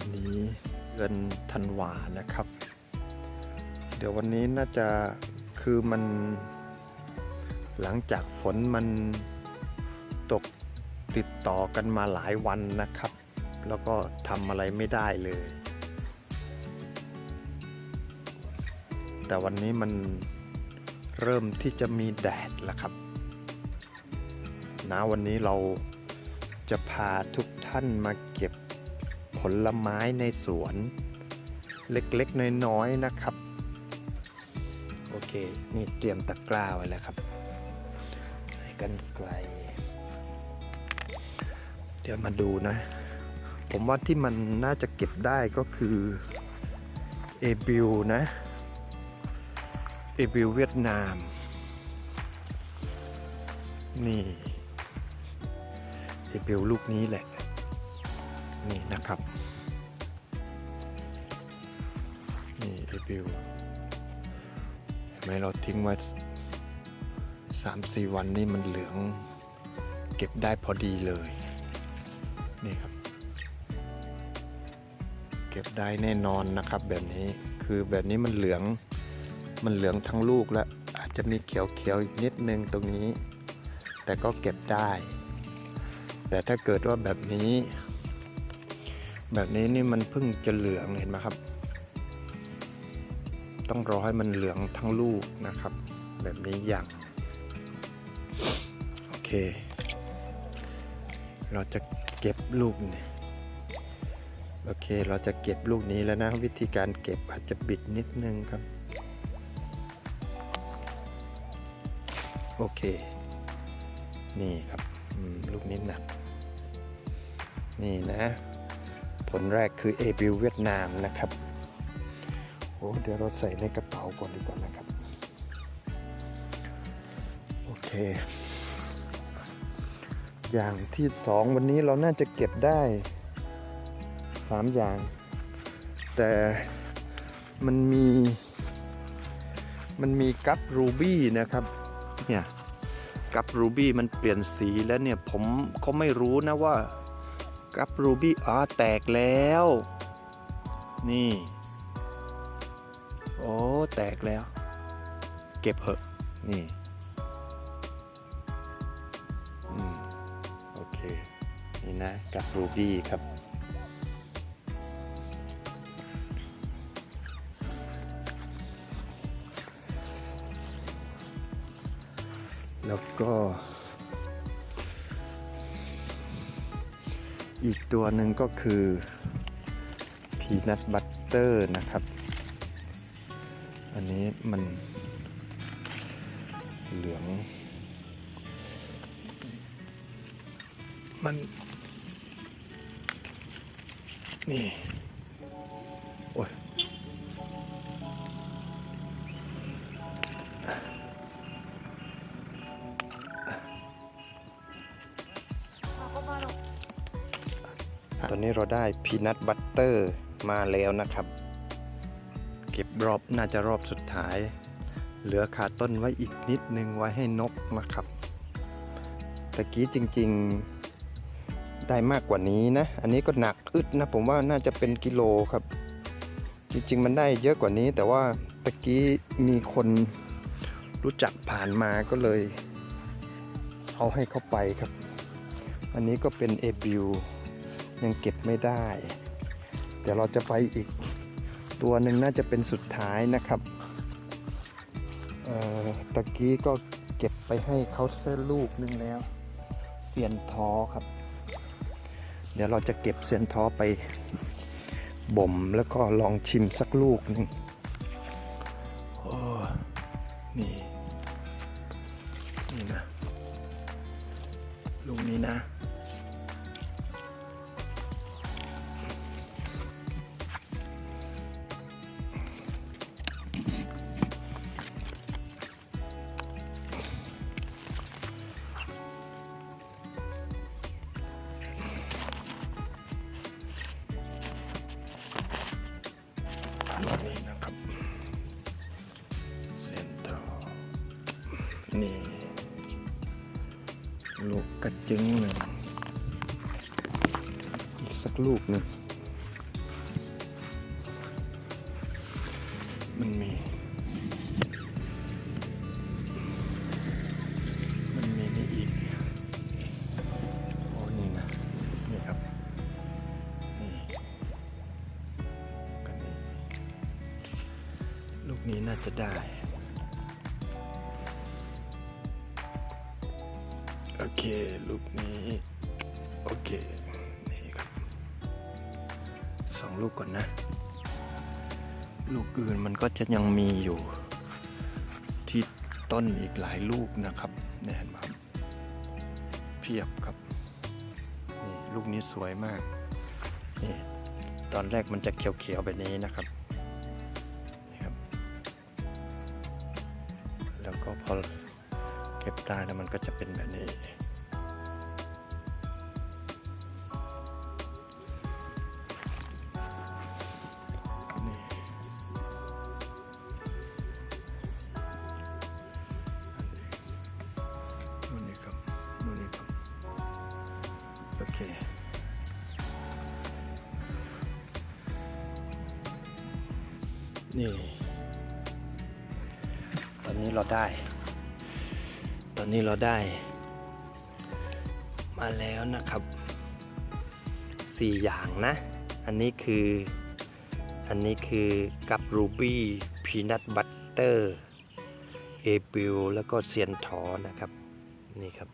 วันนี้เดือนธันวานะครับ เดี๋ยววันนี้น่าจะคือมันหลังจากฝนมันตกติดต่อกันมาหลายวันนะครับ แล้วก็ทำอะไรไม่ได้เลย แต่วันนี้มันเริ่มที่จะมีแดดแล้วครับนะวันนี้เราจะพาทุกท่านมาเก็บ ผลไม้ในสวน เล็กๆ น้อยๆนะครับ โอเค นี่เตรียมตะกร้าไว้แล้วครับใส่กันไกล เดี๋ยวมาดูนะ ผมว่าที่มันน่าจะเก็บได้ก็คือเอบิวนะเอบิวเวียดนาม นี่เอบิวลูกนี้แหละ นี่นะครับ นี่เอบิวเห็นไหมเราทิ้งไว้สามสี่วันนี่มันเหลืองเก็บได้พอดีเลย นี่ครับ เก็บได้แน่นอนนะครับแบบนี้คือแบบนี้มันเหลืองมันเหลืองทั้งลูกแล้วอาจจะมีเขียวๆอีกนิดนึงตรงนี้ แต่ก็เก็บได้ แต่ถ้าเกิดว่าแบบนี้ แบบนี้นี่มันเพิ่งจะเหลืองเห็นไหมครับ ต้องรอให้มันเหลืองทั้งลูกนะครับ แบบนี้อย่างโอเค เราจะเก็บลูกนี่โอเคเราจะเก็บลูกนี้แล้วนะวิธีการเก็บอาจจะบิดนิดนึงครับโอเค นี่ครับลูกนี้หนัก นี่นะ ผลแรกคือเอบิวเวียดนามนะครับโอ้เดี๋ยวเราใส่ในกระเป๋าก่อนดีกว่านะครับ โอเค อย่างที่สองวันนี้เราน่าจะเก็บได้สามอย่าง แต่มันมีมันมีกัปรูบี้นะครับเนี่ยกัปรูบี้มันเปลี่ยนสีแล้วเนี่ยผมเขาไม่รู้นะว่า กัปรูบี้อ๋อแตกแล้ว นี่ โอ้ แตกแล้ว เก็บเหอะ นี่อืมโอเค นี่นะ กัปรูบี้ครับแล้วก็ อีกตัวหนึ่งก็คือพีนัทบัตเตอร์นะครับ อันนี้มันเหลือง มัน นี่ นี้เราได้พีนัทบัตเตอร์มาแล้วนะครับ เก็บรอบน่าจะรอบสุดท้าย เหลือขาต้นไว้อีกนิดนึงไว้ให้นกนะครับตะกี้จริงๆได้มากกว่านี้นะ อันนี้ก็หนักอึดนะ ผมว่าน่าจะเป็นกิโลครับ จริงๆมันได้เยอะกว่านี้ แต่ว่าตะกี้มีคนรู้จักผ่านมาก็เลย เอาให้เข้าไปครับ อันนี้ก็เป็นเอบิว ยังเก็บไม่ได้ เดี๋ยวเราจะไปอีกตัวหนึ่งน่าจะเป็นสุดท้ายนะครับเอ่อตะกี้ก็เก็บไปให้เขาแค่ลูกนึงแล้วเสียนท้อครับ เดี๋ยวเราจะเก็บเสียนท้อไปบ่มแล้วก็ลองชิมสักลูกหนึ่งโอ้นี่ นี่นะ ลูกนี้นะ นี่ลูกกระจึงหนึ่งอีกสักลูกหนึ่งมันมี มันมีนี่อีก โอ้นี่นะ นี่ครับ นี่กันนี่ลูกนี้น่าจะได้ โอเคลูกนี้ โอเค นี่ครับสองลูกก่อนนะ ลูกอื่นมันก็จะยังมีอยู่ ที่ต้นอีกหลายลูกนะครับเนี่ยเห็นไหมเพียบครับ นี่ลูกนี้สวยมาก นี่ตอนแรกมันจะเขียวๆแบบนี้นะครับนี่ครับ แล้วก็พอ เก็บได้แล้วมันก็จะเป็นแบบนี้นี่นูนี่ครับนูนี่ครับโอเคนี่ ตอนนี้เราได้ อนนี้เราได้ มาแล้วนะครับสี่อย่างนะ อันนี้คือ อันนี้คือกับรูบี้พีนัทบัตเตอร์เอปิลแล้วก็เซียนทอนะครับ นี่ครับ